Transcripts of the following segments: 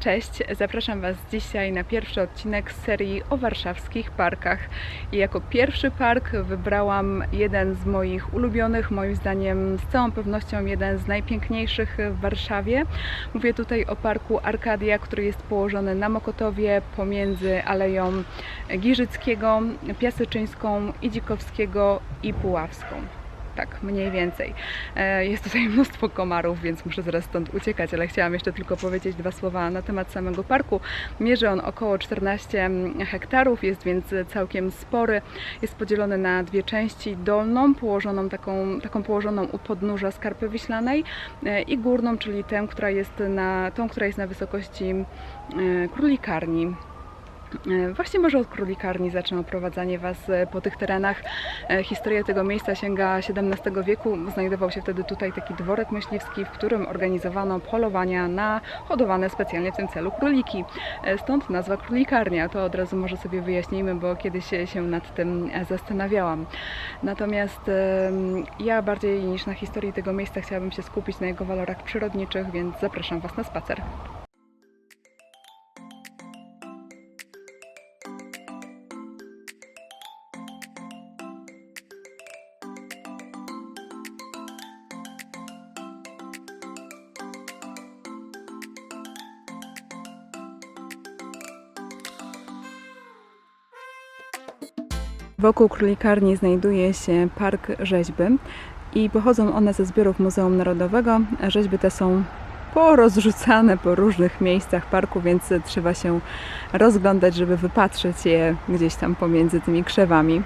Cześć, zapraszam Was dzisiaj na pierwszy odcinek z serii o warszawskich parkach. I jako pierwszy park wybrałam jeden z moich ulubionych, moim zdaniem z całą pewnością jeden z najpiękniejszych w Warszawie. Mówię tutaj o parku Arkadia, który jest położony na Mokotowie pomiędzy Aleją Giżyckiego, Piaseczyńską, Idzikowskiego i Puławską. Tak, mniej więcej. E, Jest tutaj mnóstwo komarów, więc muszę zaraz stąd uciekać, ale chciałam jeszcze tylko powiedzieć dwa słowa na temat samego parku. Mierzy on około 14 hektarów, jest więc całkiem spory. Jest podzielony na dwie części, dolną, położoną taką, taką położoną u podnóża Skarpy Wiślanej e, i górną, czyli tę, która jest na, tą, która jest na wysokości e, Królikarni. E, Właśnie może od królikarni zacznę oprowadzanie Was e, po tych terenach. E, Historia tego miejsca sięga XVII wieku. Znajdował się wtedy tutaj taki dworek myśliwski, w którym organizowano polowania na hodowane specjalnie w tym celu króliki. Stąd nazwa królikarnia. To od razu może sobie wyjaśnijmy, bo kiedyś się nad tym zastanawiałam. Natomiast ja bardziej niż na historii tego miejsca chciałabym się skupić na jego walorach przyrodniczych, więc zapraszam Was na spacer. Wokół królikarni znajduje się park rzeźby i pochodzą one ze zbiorów Muzeum Narodowego. Rzeźby te są porozrzucane po różnych miejscach parku, więc trzeba się rozglądać, żeby wypatrzeć je gdzieś tam pomiędzy tymi krzewami.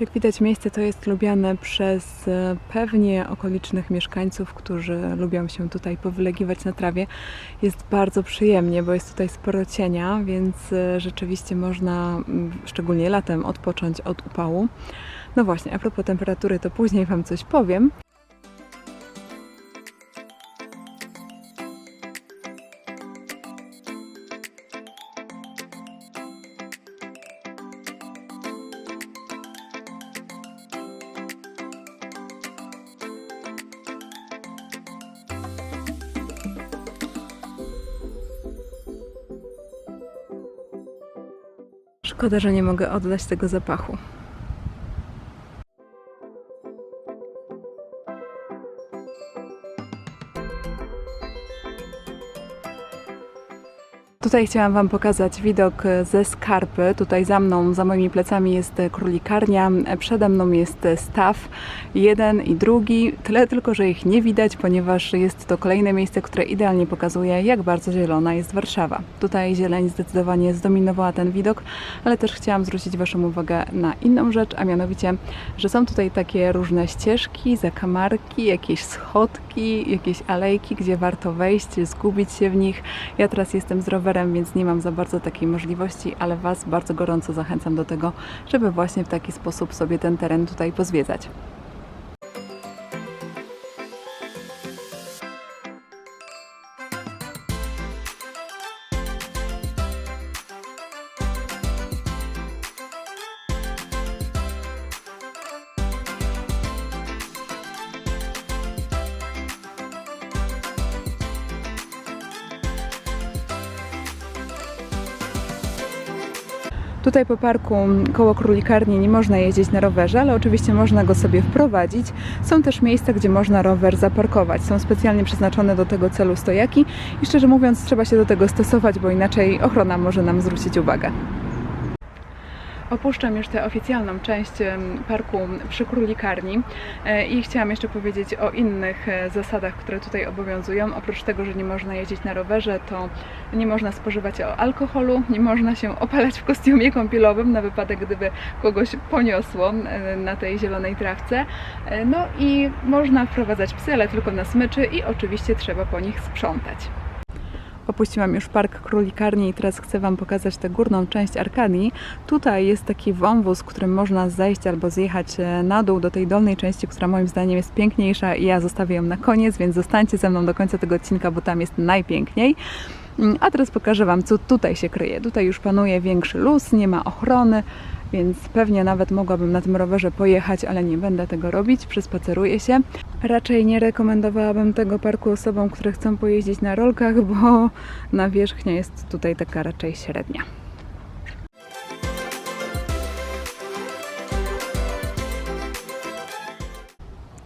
Jak widać, miejsce to jest lubiane przez e, pewnie okolicznych mieszkańców, którzy lubią się tutaj powylegiwać na trawie. Jest bardzo przyjemnie, bo jest tutaj sporo cienia, więc e, rzeczywiście można, mm, szczególnie latem, odpocząć od upału. No właśnie, a propos temperatury, to później Wam coś powiem. Szkoda, że nie mogę oddać tego zapachu. Tutaj chciałam Wam pokazać widok ze skarpy. Tutaj za mną, za moimi plecami jest królikarnia, przede mną jest staw, jeden i drugi. Tyle tylko, że ich nie widać, ponieważ jest to kolejne miejsce, które idealnie pokazuje, jak bardzo zielona jest Warszawa. Tutaj zieleń zdecydowanie zdominowała ten widok, ale też chciałam zwrócić Waszą uwagę na inną rzecz, a mianowicie, że są tutaj takie różne ścieżki, zakamarki, jakieś schodki, jakieś alejki, gdzie warto wejść, zgubić się w nich. Ja teraz jestem z rowerem, więc nie mam za bardzo takiej możliwości, ale Was bardzo gorąco zachęcam do tego, żeby właśnie w taki sposób sobie ten teren tutaj pozwiedzać. Tutaj po parku koło królikarni nie można jeździć na rowerze, ale oczywiście można go sobie wprowadzić. Są też miejsca, gdzie można rower zaparkować. Są specjalnie przeznaczone do tego celu stojaki i szczerze mówiąc trzeba się do tego stosować, bo inaczej ochrona może nam zwrócić uwagę. Opuszczam już tę oficjalną część parku przy Królikarni e, i chciałam jeszcze powiedzieć o innych e, zasadach, które tutaj obowiązują. Oprócz tego, że nie można jeździć na rowerze, to nie można spożywać alkoholu, nie można się opalać w kostiumie kąpielowym na wypadek, gdyby kogoś poniosło e, na tej zielonej trawce. No i można wprowadzać psy, ale tylko na smyczy i oczywiście trzeba po nich sprzątać. Opuściłam już park królikarni i teraz chcę Wam pokazać tę górną część Arkadii. Tutaj jest taki wąwóz, którym można zejść albo zjechać e, na dół do tej dolnej części, która moim zdaniem jest piękniejsza i ja zostawię ją na koniec, więc zostańcie ze mną do końca tego odcinka, bo tam jest najpiękniej. Mm, A teraz pokażę Wam, co tutaj się kryje. Tutaj już panuje większy luz, nie ma ochrony, więc pewnie nawet mogłabym na tym rowerze pojechać, ale nie będę tego robić, przespaceruję się. Raczej nie rekomendowałabym tego parku osobom, które chcą pojeździć na rolkach, bo nawierzchnia jest tutaj taka raczej średnia.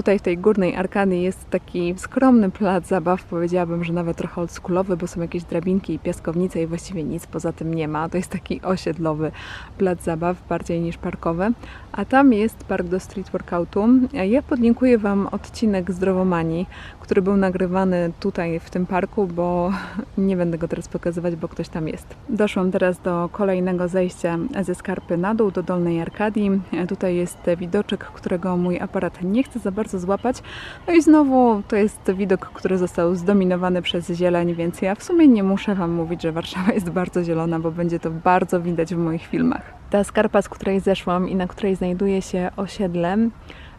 Tutaj w tej górnej arkadii jest taki skromny plac zabaw, powiedziałabym, że nawet trochę oldschoolowy, bo są jakieś drabinki i piaskownice i właściwie nic poza tym nie ma. To jest taki osiedlowy plac zabaw, bardziej niż parkowy. A tam jest park do street workoutu. Ja podlinkuję Wam odcinek Zdrowomanii, który był nagrywany tutaj w tym parku, bo nie będę go teraz pokazywać, bo ktoś tam jest. Doszłam teraz do kolejnego zejścia ze skarpy na dół, do dolnej arkadii. Tutaj jest widoczek, którego mój aparat nie chce za bardzo złapać. No i znowu to jest widok, który został zdominowany przez zieleń, więc ja w sumie nie muszę Wam mówić, że Warszawa jest bardzo zielona, bo będzie to bardzo widać w moich filmach. Ta skarpa, z której zeszłam i na której znajduje się osiedle,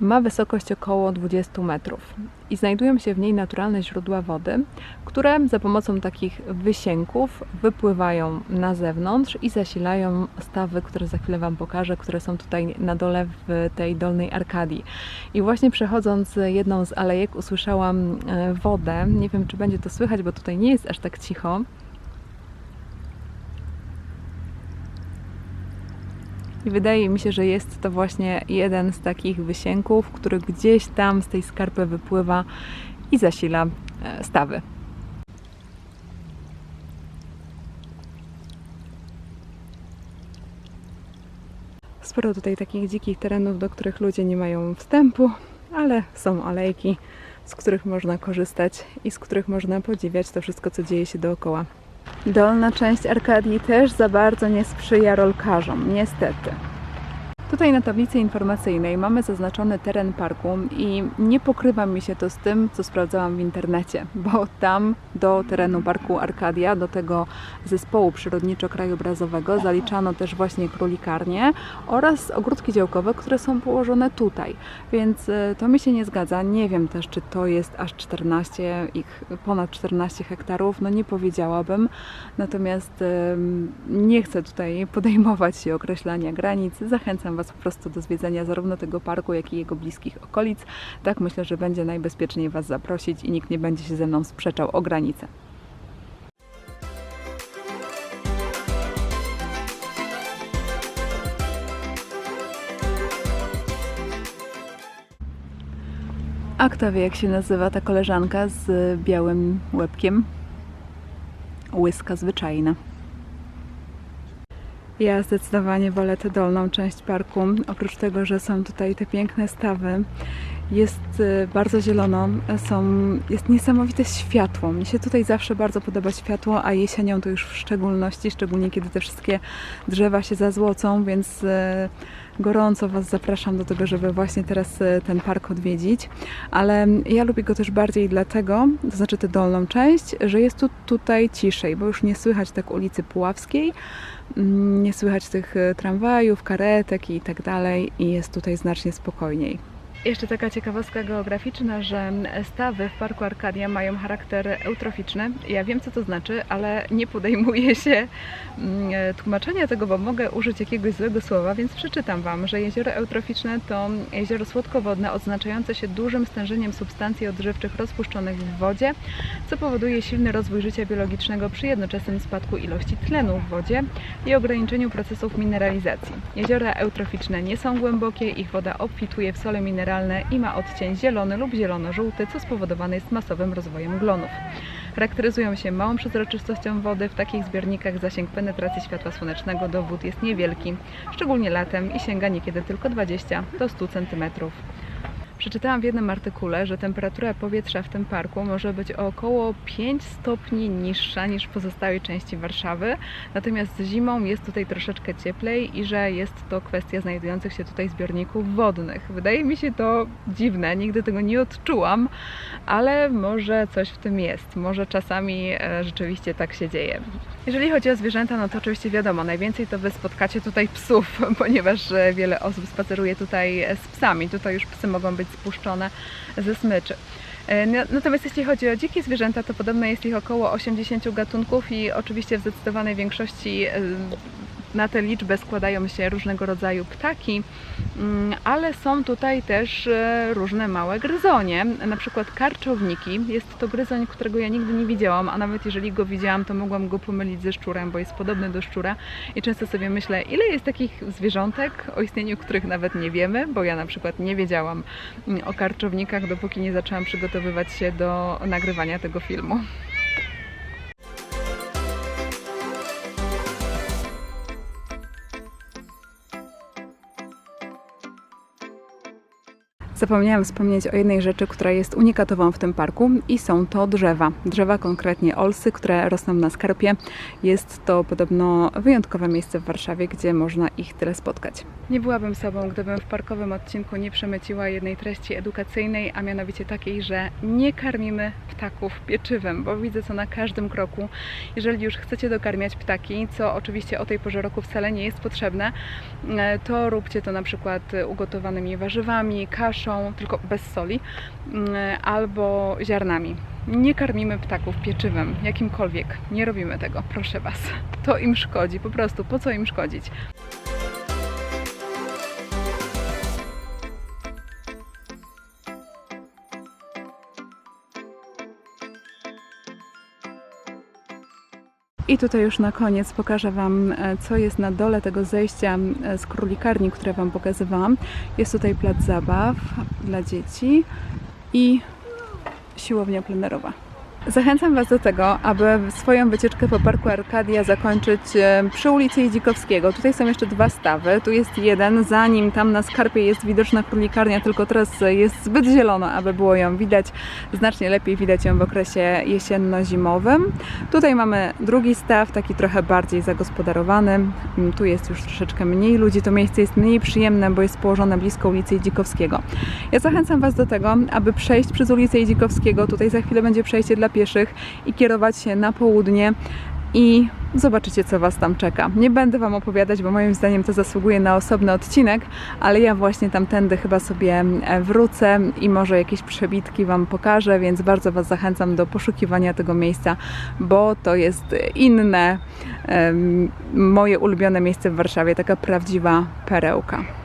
ma wysokość około 20 metrów i znajdują się w niej naturalne źródła wody, które za pomocą takich wysięków wypływają na zewnątrz i zasilają stawy, które za chwilę Wam pokażę, które są tutaj na dole w tej dolnej arkadii. I właśnie przechodząc jedną z alejek usłyszałam e, wodę. Nie wiem, czy będzie to słychać, bo tutaj nie jest aż tak cicho. I wydaje mi się, że jest to właśnie jeden z takich wysięków, który gdzieś tam z tej skarpy wypływa i zasila e, stawy. Sporo tutaj takich dzikich terenów, do których ludzie nie mają wstępu, ale są alejki, z których można korzystać i z których można podziwiać to wszystko, co dzieje się dookoła. Dolna część Arkadii też za bardzo nie sprzyja rolkarzom, niestety. Tutaj na tablicy informacyjnej mamy zaznaczony teren parku i nie pokrywa mi się to z tym, co sprawdzałam w internecie, bo tam do terenu parku Arkadia, do tego zespołu przyrodniczo-krajobrazowego zaliczano też właśnie królikarnie oraz ogródki działkowe, które są położone tutaj, więc e, to mi się nie zgadza. Nie wiem też, czy to jest aż 14, ich ponad 14 hektarów, no nie powiedziałabym, natomiast nie chcę tutaj podejmować się określania granic. Zachęcam Was po prostu do zwiedzania zarówno tego parku, jak i jego bliskich okolic. Tak myślę, że będzie najbezpieczniej Was zaprosić i nikt nie będzie się ze mną sprzeczał o granice. A kto wie, jak się nazywa ta koleżanka z białym łebkiem? Łyska zwyczajna. Ja zdecydowanie wolę tę dolną część parku. Oprócz tego, że są tutaj te piękne stawy, jest y, bardzo zielono, są, jest niesamowite światło. Mi się tutaj zawsze bardzo podoba światło, a jesienią to już w szczególności, szczególnie kiedy te wszystkie drzewa się zazłocą, więc y, gorąco Was zapraszam do tego, żeby właśnie teraz y, ten park odwiedzić. Ale ja lubię go też bardziej dlatego, to znaczy tę dolną część, że jest tu tutaj ciszej, bo już nie słychać tak ulicy Puławskiej, mm, nie słychać tych tramwajów, karetek i tak dalej i jest tutaj znacznie spokojniej. Jeszcze taka ciekawostka geograficzna, że stawy w Parku Arkadia mają charakter eutroficzny. Ja wiem, co to znaczy, ale nie podejmuję się mm, tłumaczenia tego, bo mogę użyć jakiegoś złego słowa, więc przeczytam Wam, że jezioro eutroficzne to jezioro słodkowodne odznaczające się dużym stężeniem substancji odżywczych rozpuszczonych w wodzie, co powoduje silny rozwój życia biologicznego przy jednoczesnym spadku ilości tlenu w wodzie i ograniczeniu procesów mineralizacji. Jeziora eutroficzne nie są głębokie, ich woda obfituje w sole mineralne i ma odcień zielony lub zielono-żółty, co spowodowane jest masowym rozwojem glonów. Charakteryzują się małą przezroczystością wody, w takich zbiornikach zasięg penetracji światła słonecznego do wód jest niewielki, szczególnie latem i sięga niekiedy tylko 20 do 100 cm. Przeczytałam w jednym artykule, że temperatura powietrza w tym parku może być o około 5 stopni niższa niż w pozostałej części Warszawy, natomiast zimą jest tutaj troszeczkę cieplej i że jest to kwestia znajdujących się tutaj zbiorników wodnych. Wydaje mi się to dziwne, nigdy tego nie odczułam, ale może coś w tym jest. Może czasami e, rzeczywiście tak się dzieje. Jeżeli chodzi o zwierzęta, no to oczywiście wiadomo, najwięcej to Wy spotkacie tutaj psów, ponieważ e, wiele osób spaceruje tutaj e, z psami. Tutaj już psy mogą być spuszczone ze smyczy. E, na- Natomiast jeśli chodzi o dzikie zwierzęta, to podobno jest ich około 80 gatunków i oczywiście w zdecydowanej większości na tę liczbę składają się różnego rodzaju ptaki, mm, ale są tutaj też e, różne małe gryzonie, na przykład karczowniki. Jest to gryzoń, którego ja nigdy nie widziałam, a nawet jeżeli go widziałam, to mogłam go pomylić ze szczurem, bo jest podobny do szczura i często sobie myślę, ile jest takich zwierzątek, o istnieniu których nawet nie wiemy, bo ja na przykład nie wiedziałam mm, o karczownikach, dopóki nie zaczęłam przygotowywać się do nagrywania tego filmu. Zapomniałam wspomnieć o jednej rzeczy, która jest unikatową w tym parku i są to drzewa. Drzewa, konkretnie olsy, które rosną na skarpie. Jest to podobno wyjątkowe miejsce w Warszawie, gdzie można ich tyle spotkać. Nie byłabym sobą, gdybym w parkowym odcinku nie przemyciła jednej treści edukacyjnej, a mianowicie takiej, że nie karmimy ptaków pieczywem, bo widzę to na każdym kroku. Jeżeli już chcecie dokarmiać ptaki, co oczywiście o tej porze roku wcale nie jest potrzebne, e, to róbcie to na przykład ugotowanymi warzywami, kaszą, tylko bez soli, mm, albo ziarnami. Nie karmimy ptaków pieczywem, jakimkolwiek. Nie robimy tego, proszę Was. To im szkodzi, po prostu. Po co im szkodzić? I tutaj już na koniec pokażę Wam, e, co jest na dole tego zejścia e, z królikarni, które Wam pokazywałam. Jest tutaj plac zabaw dla dzieci i siłownia plenerowa. Zachęcam Was do tego, aby swoją wycieczkę po Parku Arkadia zakończyć e, przy ulicy Jedzikowskiego. Tutaj są jeszcze dwa stawy. Tu jest jeden, zanim tam na skarpie jest widoczna królikarnia, tylko teraz jest zbyt zielono, aby było ją widać. Znacznie lepiej widać ją w okresie jesienno-zimowym. Tutaj mamy drugi staw, taki trochę bardziej zagospodarowany. Mm, Tu jest już troszeczkę mniej ludzi. To miejsce jest mniej przyjemne, bo jest położone blisko ulicy Jedzikowskiego. Ja zachęcam Was do tego, aby przejść przez ulicę Jedzikowskiego. Tutaj za chwilę będzie przejście dla pieszych i kierować się na południe i zobaczycie, co Was tam czeka. Nie będę Wam opowiadać, bo moim zdaniem to zasługuje na osobny odcinek, ale ja właśnie tamtędy chyba sobie e, wrócę i może jakieś przebitki Wam pokażę, więc bardzo Was zachęcam do poszukiwania tego miejsca, bo to jest inne, moje ulubione miejsce w Warszawie, taka prawdziwa perełka.